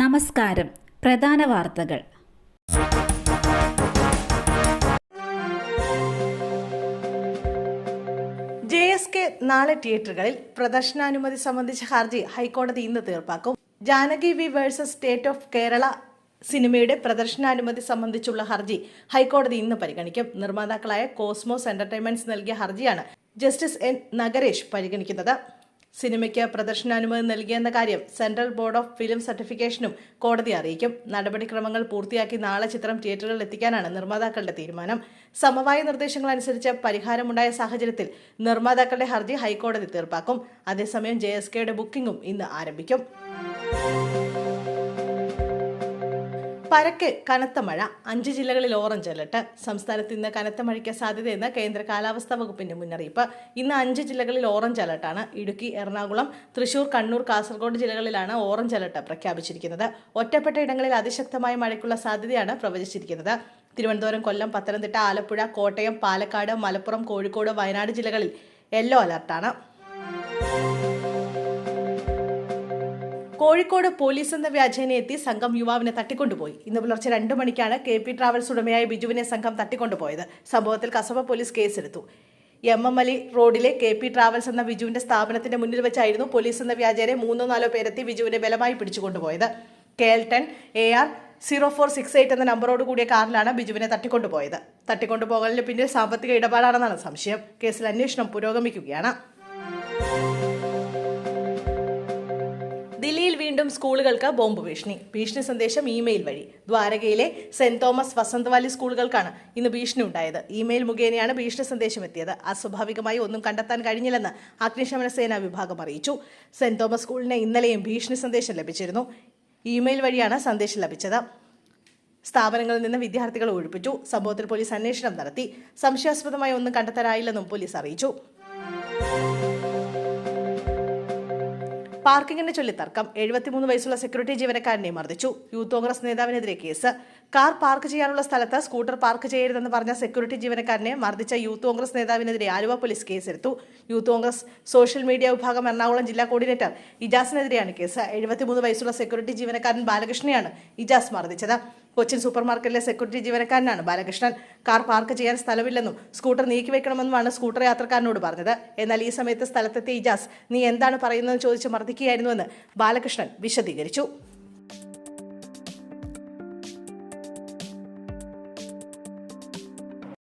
നമസ്കാരം. പ്രധാന വാർത്തകൾ. ജെ എസ് കെ നാളെ തിയേറ്ററുകളിൽ പ്രദർശനാനുമതി സംബന്ധിച്ച ഹർജി ഹൈക്കോടതി ഇന്ന് തീർപ്പാക്കും. Janaki V versus state of Kerala സിനിമയുടെ പ്രദർശനാനുമതി സംബന്ധിച്ചുള്ള ഹർജി ഹൈക്കോടതി ഇന്ന് പരിഗണിക്കും. നിർമ്മാതാക്കളായ കോസ്മോസ് എന്റർടൈൻമെന്റ്സ് നൽകിയ ഹർജിയാണ് ജസ്റ്റിസ് എൻ നഗരേഷ് പരിഗണിക്കുന്നത്. സിനിമയ്ക്ക് പ്രദർശനാനുമതി നൽകിയെന്ന കാര്യം സെൻട്രൽ ബോർഡ് ഓഫ് ഫിലിം സർട്ടിഫിക്കേഷനും കോടതി അറിയിക്കും. നടപടിക്രമങ്ങൾ പൂർത്തിയാക്കി നാളെ ചിത്രം തിയേറ്ററുകളിൽ എത്തിക്കാനാണ് നിർമ്മാതാക്കളുടെ തീരുമാനം. സമവായ നിർദ്ദേശങ്ങൾ അനുസരിച്ച് പരിഹാരമുണ്ടായ സാഹചര്യത്തിൽ നിർമ്മാതാക്കളുടെ ഹർജി ഹൈക്കോടതി തീർപ്പാക്കും. അതേസമയം ജെ എസ് കെയുടെ ബുക്കിംഗും ഇന്ന് ആരംഭിക്കും. പരക്കെ കനത്ത മഴ. അഞ്ച് ജില്ലകളിൽ ഓറഞ്ച് അലർട്ട്. സംസ്ഥാനത്ത് ഇന്ന് കനത്ത മഴയ്ക്ക് സാധ്യതയെന്ന് കേന്ദ്ര കാലാവസ്ഥാ വകുപ്പിന്റെ മുന്നറിയിപ്പ്. ഇന്ന് അഞ്ച് ജില്ലകളിൽ ഓറഞ്ച് അലർട്ടാണ്. ഇടുക്കി എറണാകുളം തൃശൂർ കണ്ണൂർ കാസർഗോഡ് ജില്ലകളിലാണ് ഓറഞ്ച് അലർട്ട് പ്രഖ്യാപിച്ചിരിക്കുന്നത്. ഒറ്റപ്പെട്ട ഇടങ്ങളിൽ അതിശക്തമായ മഴയ്ക്കുള്ള സാധ്യതയാണ് പ്രവചിച്ചിരിക്കുന്നത്. തിരുവനന്തപുരം കൊല്ലം പത്തനംതിട്ട ആലപ്പുഴ കോട്ടയം പാലക്കാട് മലപ്പുറം കോഴിക്കോട് വയനാട് ജില്ലകളിൽ യെല്ലോ അലർട്ടാണ്. കോഴിക്കോട് പോലീസ് എന്ന വ്യാജേന എത്തി സംഘം യുവാവിനെ തട്ടിക്കൊണ്ടുപോയി. ഇന്ന് പുലർച്ചെ രണ്ടു മണിക്കാണ് കെ പി ട്രാവൽസ് ഉടമയായ ബിജുവിനെ സംഘം തട്ടിക്കൊണ്ടുപോയത്. സംഭവത്തിൽ കസബ പോലീസ് കേസെടുത്തു. എം എം അലി റോഡിലെ കെ പി ട്രാവൽസ് എന്ന ബിജുവിന്റെ സ്ഥാപനത്തിന്റെ മുന്നിൽ വെച്ചായിരുന്നു പോലീസ് എന്ന വ്യാജേനെ മൂന്നോ നാലോ പേരെത്തി ബിജുവിനെ ബലമായി പിടിച്ചുകൊണ്ടുപോയത്. K L ten A R zero four six eight എന്ന നമ്പറോട് കൂടിയ കാറിലാണ് ബിജുവിനെ തട്ടിക്കൊണ്ടുപോയത്. തട്ടിക്കൊണ്ടുപോകലിന് പിന്നിൽ സാമ്പത്തിക ഇടപാടാണെന്നാണ് സംശയം. കേസിൽ അന്വേഷണം പുരോഗമിക്കുകയാണ്. വീണ്ടും സ്കൂളുകൾക്ക് ബോംബ് ഭീഷണി. ഭീഷണി സന്ദേശം ഇമെയിൽ വഴി. ദ്വാരകയിലെ സെന്റ് തോമസ് വസന്തവാലി സ്കൂളുകൾക്കാണ് ഇന്ന് ഭീഷണി ഉണ്ടായത്. ഇമെയിൽ മുഖേനയാണ് ഭീഷണി സന്ദേശം എത്തിയത്. അസ്വാഭാവികമായി ഒന്നും കണ്ടെത്താൻ കഴിഞ്ഞില്ലെന്ന് അഗ്നിശമന സേനാ വിഭാഗം അറിയിച്ചു. സെന്റ് തോമസ് സ്കൂളിന് ഇന്നലെയും ഭീഷണി സന്ദേശം ലഭിച്ചിരുന്നു. ഇമെയിൽ വഴിയാണ് സന്ദേശം ലഭിച്ചത്. സ്ഥാപനങ്ങളിൽ നിന്ന് വിദ്യാർത്ഥികളെ ഒഴിപ്പിച്ചു. സംഭവത്തിൽ പോലീസ് അന്വേഷണം നടത്തി. സംശയാസ്പദമായി ഒന്നും കണ്ടെത്താനായില്ലെന്നും പോലീസ് അറിയിച്ചു. പാർക്കിങ്ങിനെ ചൊല്ലി തർക്കം. എഴുപത്തിമൂന്ന് വയസ്സുള്ള സെക്യൂരിറ്റി ജീവനക്കാരനെ മർദ്ദിച്ചു. യൂത്ത് കോൺഗ്രസ് നേതാവിനെതിരെ കേസ്. കാർ പാർക്ക് ചെയ്യാനുള്ള സ്ഥലത്ത് സ്കൂട്ടർ പാർക്ക് ചെയ്യരുതെന്ന് പറഞ്ഞ സെക്യൂരിറ്റി ജീവനക്കാരനെ മർദ്ദിച്ച യൂത്ത് കോൺഗ്രസ് നേതാവിനെതിരെ ആലുവ പോലീസ് കേസെടുത്തു. യൂത്ത് കോൺഗ്രസ് സോഷ്യൽ മീഡിയ വിഭാഗം എറണാകുളം ജില്ലാ കോർഡിനേറ്റർ ഇജാസിനെതിരെയാണ് കേസ്. എഴുപത്തിമൂന്ന് വയസ്സുള്ള സെക്യൂരിറ്റി ജീവനക്കാരൻ ബാലകൃഷ്ണനെയാണ് ഇജാസ് മർദ്ദിച്ചത്. കൊച്ചിൻ സൂപ്പർ മാർക്കറ്റിലെ സെക്യൂരിറ്റി ജീവനക്കാരനാണ് ബാലകൃഷ്ണൻ. കാർ പാർക്ക് ചെയ്യാൻ സ്ഥലമില്ലെന്നും സ്കൂട്ടർ നീക്കിവെക്കണമെന്നുമാണ് സ്കൂട്ടർ യാത്രക്കാരനോട് പറഞ്ഞത്. എന്നാൽ ഈ സമയത്ത് സ്ഥലത്തെത്തിയ ഇജാസ് നീ എന്താണ് പറയുന്നതെന്ന് ചോദിച്ച് മർദ്ദിക്കുകയായിരുന്നുവെന്ന് ബാലകൃഷ്ണൻ വിശദീകരിച്ചു